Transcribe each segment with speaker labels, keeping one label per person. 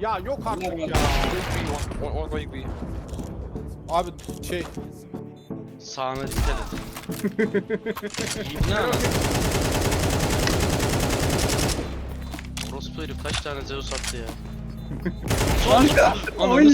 Speaker 1: Ya yok artık ya.
Speaker 2: Going B, one, one, going B.
Speaker 1: Abi şey
Speaker 3: Sağına dikkat et. İbne ana. Orospu herif kaç tane Zeus attı ya. Ananı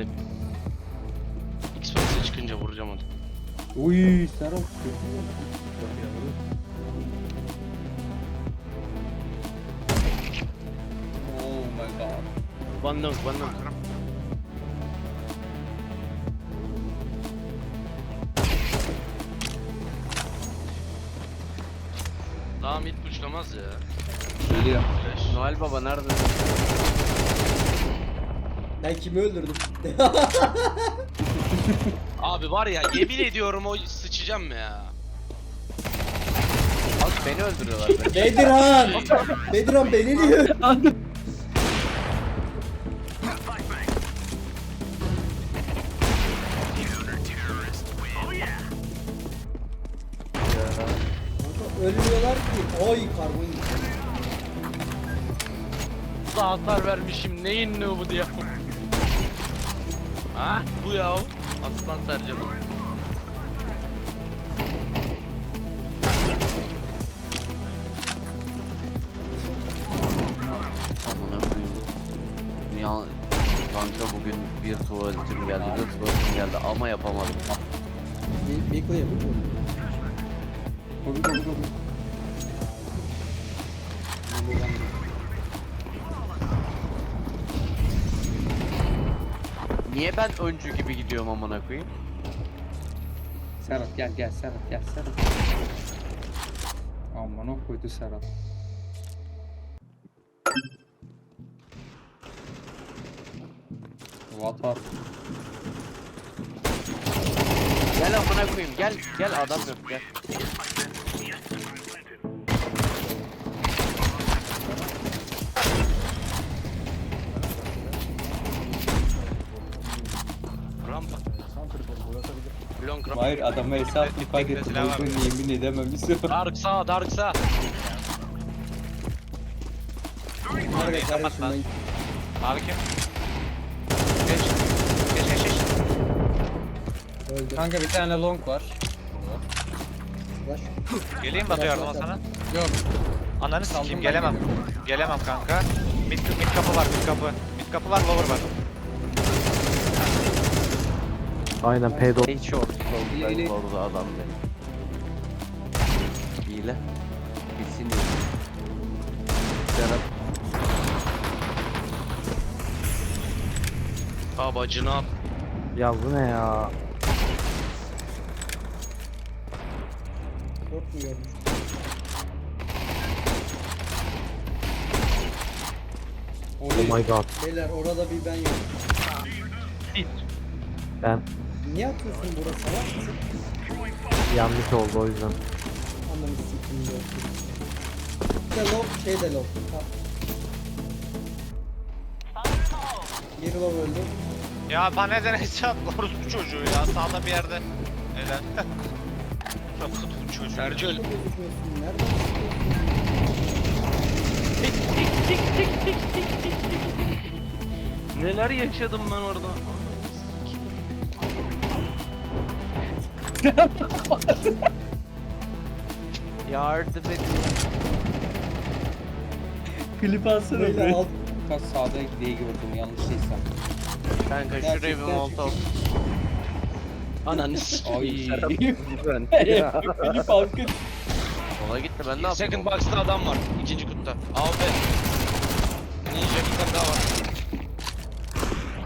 Speaker 3: arkalarındayım. Xbox'a çıkınca vuracağım onu.
Speaker 4: Uy Serap. Oh my god.
Speaker 3: One long, one long. Daha mid pushlamaz ya.
Speaker 4: Geliyor.
Speaker 3: Flash.
Speaker 5: Noel Baba nerede?
Speaker 6: Ben kimi öldürdüm?
Speaker 3: Abi var ya yemin ediyorum o sıçacağım ya.
Speaker 5: Abi beni öldürüyorlar.
Speaker 6: Bedirhan! Bedirhan beni diyor. Kanka Ölmüyorlar ki. Oy karbon.
Speaker 3: Da hasar vermişim neyin ne bu diye. Ha bu ya. Aslan Sercan'ın.
Speaker 5: Amına koyayım. Ya kanka bugün bir tuvaletim geldi, bir tuvaletim geldi ama yapamadım.
Speaker 6: Bir, bir koyayım.
Speaker 4: Kobi
Speaker 5: Niye ben öncü gibi gidiyorum amına koyayım?
Speaker 4: Serap gel gel Serap gel Serap. Aman o koydu Serap. Vatar.
Speaker 5: Gel amına koyayım gel gel adam yok gel.
Speaker 4: Hayır adama hesap ifade ettim.
Speaker 2: Silah var.
Speaker 4: Olduğunu yemin edememişim.
Speaker 3: Dark sağ, dark sağ.
Speaker 6: Harika kardeşim ben.
Speaker 2: Abi kim? Geç. Geç geç geç.
Speaker 6: Öldü.
Speaker 4: Kanka bir tane long var.
Speaker 2: Geleyim Batu yardıma sana.
Speaker 4: Yok.
Speaker 2: Ananı sikeyim gelemem. Gelemem kanka. Mid, mid kapı var mid kapı. Mid kapı var lower var.
Speaker 7: Aynen pedo.
Speaker 5: Long,
Speaker 4: iyi.
Speaker 5: long, orada adam benim. Hile. Bilsin diye. Serap.
Speaker 3: Ha bacını al.
Speaker 7: Ya bu ne ya?
Speaker 6: Görmüş?
Speaker 7: Oh my god.
Speaker 6: Beyler orada bir ben yok.
Speaker 7: Ben
Speaker 6: Niye atıyorsun burası salak mısın?
Speaker 7: yanlış oldu o yüzden.
Speaker 6: Ananı sikeyim diyor. Bir de low, şey de low. Ha. Bir low öldü.
Speaker 2: Ya bana neden hesap orospu çocuğu ya sağda bir yerde. Helal. Orospu çocuğu.
Speaker 3: Sergio
Speaker 6: Nerede gözüküyorsun? Nereden çıkıyorsun?
Speaker 3: neler yaşadım ben orada.
Speaker 5: Yardım edin.
Speaker 4: Klip alsana
Speaker 6: Böyle alt
Speaker 4: Kaç sağda diye gördüm yanlış değilsem.
Speaker 5: Kanka
Speaker 6: Gerçekten
Speaker 5: şuraya bir molotov.
Speaker 3: Ananı
Speaker 4: Ay.
Speaker 3: sikeyim.
Speaker 7: Ben.
Speaker 4: Klip alkın.
Speaker 5: Sola gitti ben ne yapayım?
Speaker 3: Second box'ta adam var. ikinci kutuda. Abi. Ninja bir tane daha var.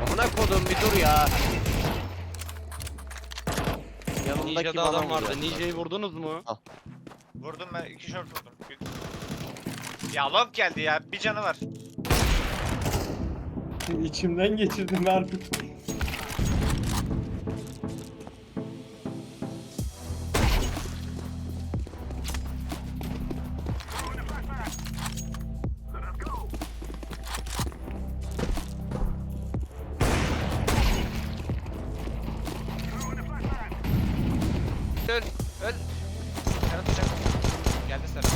Speaker 5: Amına kodum bir dur ya. Yanımdaki
Speaker 3: Ninja'da
Speaker 5: bana
Speaker 3: adam vardı.
Speaker 5: vuruyor.
Speaker 3: Ninja'yı vurdunuz mu?
Speaker 2: Vurdum ben iki short vurdum. Ya long geldi ya bir canı var.
Speaker 4: İçimden geçirdim harbi.
Speaker 2: Bıçak. Geldi Serhat.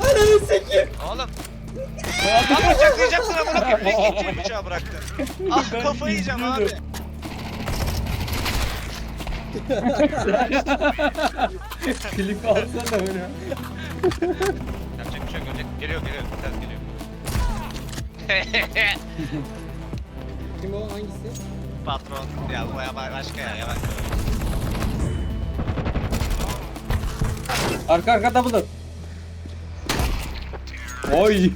Speaker 6: Ananı sikeyim.
Speaker 2: Oğlum. Lan bıçaklayacaksın amına koyayım. Ne ikinci bıçağı bıraktın? Ah kafayı yiyeceğim abi.
Speaker 4: Klip alsana öyle.
Speaker 2: Yapacak bir şey yok. Geliyor geliyor. Ters geliyor.
Speaker 6: Kim o hangisi?
Speaker 2: Patron. Ya bu ya başka ya. Yavaş.
Speaker 4: Arka arka double. Oy.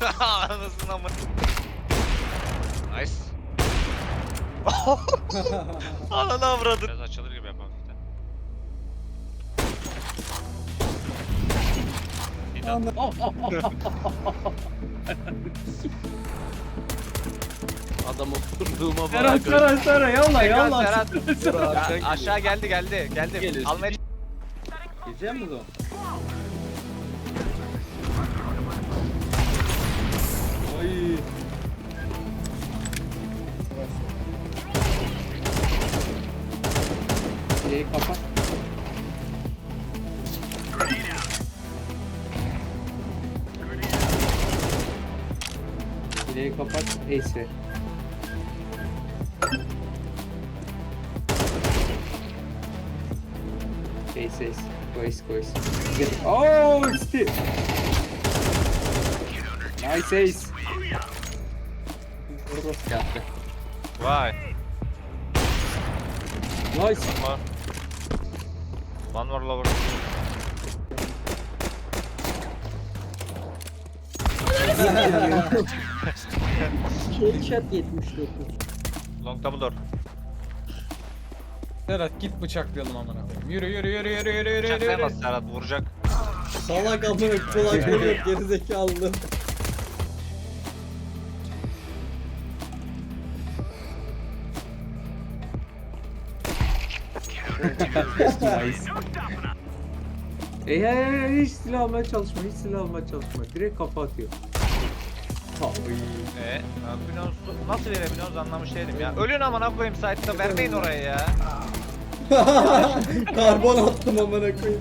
Speaker 2: Anasını amına. Nice. Ananı avradın. Biraz açılır gibi yapalım.
Speaker 3: Adam oturduğuma
Speaker 4: Serhat Serhat Serhat yallah yallah.
Speaker 2: Serhat. Ya, aşağı geldi geldi geldi. Almaya
Speaker 4: Gireceğim mi o? Oy. Şeyi kapat. Dileği kapat. Ace. Ace ace. Kois kois. Get Oh still. Nice ace. Orası yaptı.
Speaker 2: Vay.
Speaker 4: Nice.
Speaker 2: Var. One more lower.
Speaker 6: Carry shot 79.
Speaker 2: Long double door.
Speaker 1: Serhat git bıçaklayalım amına koyayım. Yürü yürü yürü yürü yürü yürü yürü.
Speaker 2: Bıçaklayamaz Serhat vuracak.
Speaker 6: Salak amına kulakları yok gerizekalı.
Speaker 4: Ey ey ey hiç silah almaya çalışma, hiç silah almaya çalışma. Direkt kafa atıyor. Tabii.
Speaker 2: Ee, binoz nasıl verebiliyoruz anlamış değilim ya. Ölün amına koyayım site'da vermeyin oraya ya.
Speaker 6: Karbon attım amına koyayım.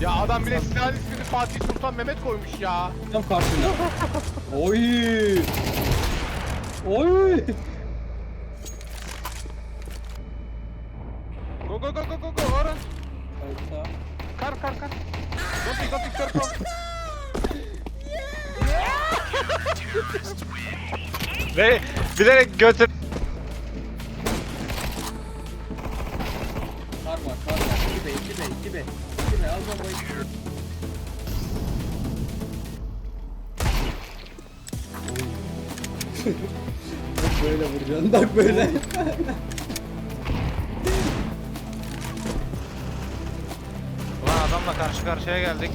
Speaker 1: Ya adam bile silah ismini Fatih Sultan Mehmet koymuş ya.
Speaker 4: Tam karşında. Oy. Oy.
Speaker 1: Go go go go go go Orhan. Kar kar kar. Go pick go pick circle.
Speaker 2: Ve bilerek götür.
Speaker 4: 2B, 2B, 2B. 2B al bombayı.
Speaker 6: Bak böyle vuracaksın bak böyle.
Speaker 2: Ulan adamla karşı karşıya geldik.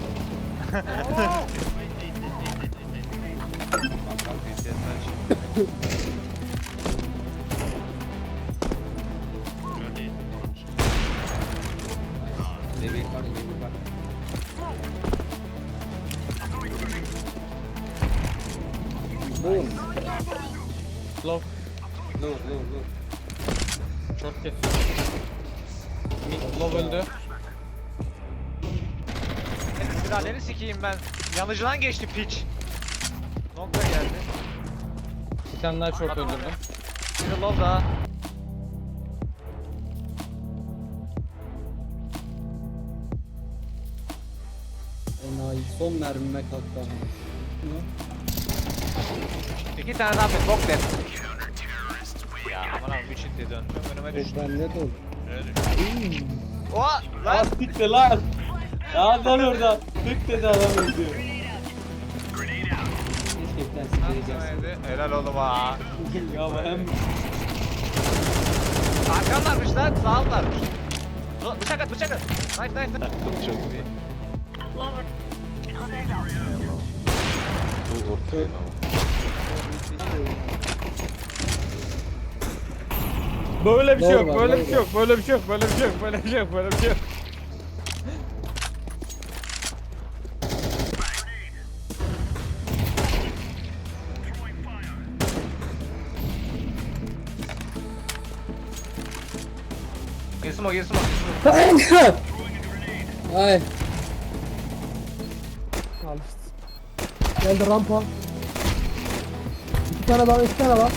Speaker 4: Levi kar, Levi kar.
Speaker 6: Boom.
Speaker 1: Low.
Speaker 4: Low, low, low.
Speaker 1: Short kes. Low öldü.
Speaker 2: Silahları sikeyim ben. Yanıcıdan geçti piç. Nokta geldi.
Speaker 1: Bir tane daha short öldürdüm.
Speaker 2: Biri low daha.
Speaker 6: Son mermime kalktı amına.
Speaker 2: İki tane daha bir bok dedim. Ya aman abi bir çift döndüm önüme düştü.
Speaker 6: bende de oldu.
Speaker 2: Önüme düştü. Oha lan.
Speaker 4: Bitti lan. Ya lan oradan. Tık dedi adam öldü. Gelse.
Speaker 2: Neydi? Helal oğlum ha.
Speaker 4: Ya hem
Speaker 2: Arkamlarmış lan sağımlarmış. Dur, Bıçak at bıçak at. Nice nice. nice.
Speaker 3: Çok iyi. Ortaya
Speaker 1: Böyle bir şey yok,
Speaker 6: var,
Speaker 1: böyle bir şey yok, böyle bir şey yok, böyle bir şey yok, böyle bir şey yok, böyle bir şey yok. Girsin o. girsin o.
Speaker 6: Ay.
Speaker 8: Geldi rampa. İki tane daha, iki tane daha.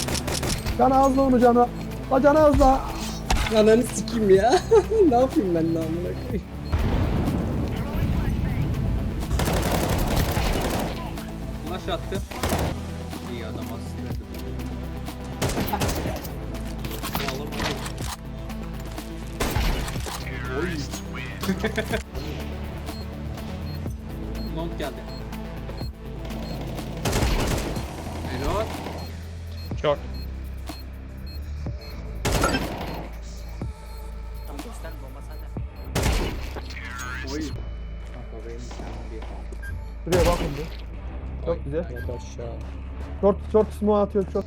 Speaker 8: Can ağızla onu cana. La can ağızla.
Speaker 6: Ananı sikeyim ya. ne yapayım ben de amına koyayım.
Speaker 4: Flash attı. İyi adam aslında. Oğlum, Oy.
Speaker 1: Short.
Speaker 4: Oy.
Speaker 8: Şuraya bakın bir. Çok güzel.
Speaker 6: Yat aşağı.
Speaker 8: Short, short smoke atıyor, short.